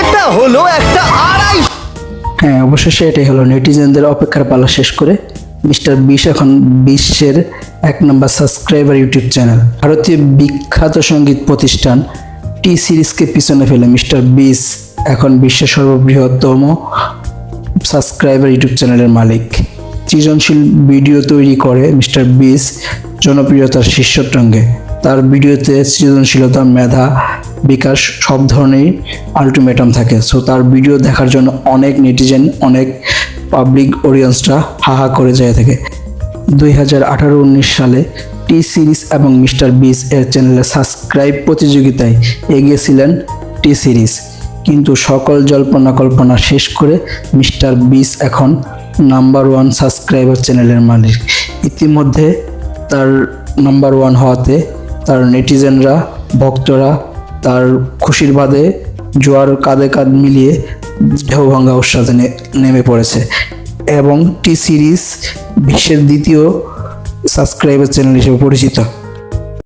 এটা হলো একটা আড়াই হ্যাঁ অবশেষে এটাই হলো। নেটিজেনদের অপেক্ষার পালা শেষ করে মিস্টার বিশ এখন বিশ্বের এক নম্বর সাবস্ক্রাইবার ইউটিউব চ্যানেল। ভারতীয় বিখ্যাত সংগীত প্রতিষ্ঠান টি সিরিজকে পিছনে ফেলে মিস্টার বিস এখন বিশ্বের সর্ববৃহত্তম সাবস্ক্রাইবার ইউটিউব চ্যানেলের মালিক। সৃজনশীল ভিডিও তৈরি করে মিস্টার বিস জনপ্রিয়তার শীর্ষটঙ্গে তার ভিডিওতে সৃজনশীলতা, মেধা বিকাশ সব ধরনেরই আলটিমেটাম থাকে। সো তার ভিডিও দেখার জন্য অনেক নেটিজেন অনেক পাবলিক অডিয়েন্সরা হাহা করে যায় থাকে। দুই হাজার আঠারো উনিশ সালে টি সিরিজ এবং মিস্টার বিস এর চ্যানেলে সাবস্ক্রাইব প্রতিযোগিতায় এগিয়েছিলেন টি সিরিজ কিন্তু সকল জল্পনা কল্পনা শেষ করে মিস্টার বিস এখন নাম্বার ওয়ান সাবস্ক্রাইবার চ্যানেলের মালিক। ইতিমধ্যে তার নাম্বার ওয়ান হওয়াতে তার নেটিজেনরা ভক্তরা তার খুশির বাদে জোয়ার কাঁধে কাঁধ মিলিয়ে ঢেউভাঙ্গা উৎসাদে উৎসাহে নেমে পড়েছে। এবং টি সিরিজ বিশ্বের দ্বিতীয় সাবস্ক্রাইবার চ্যানেল হিসেবে পরিচিত।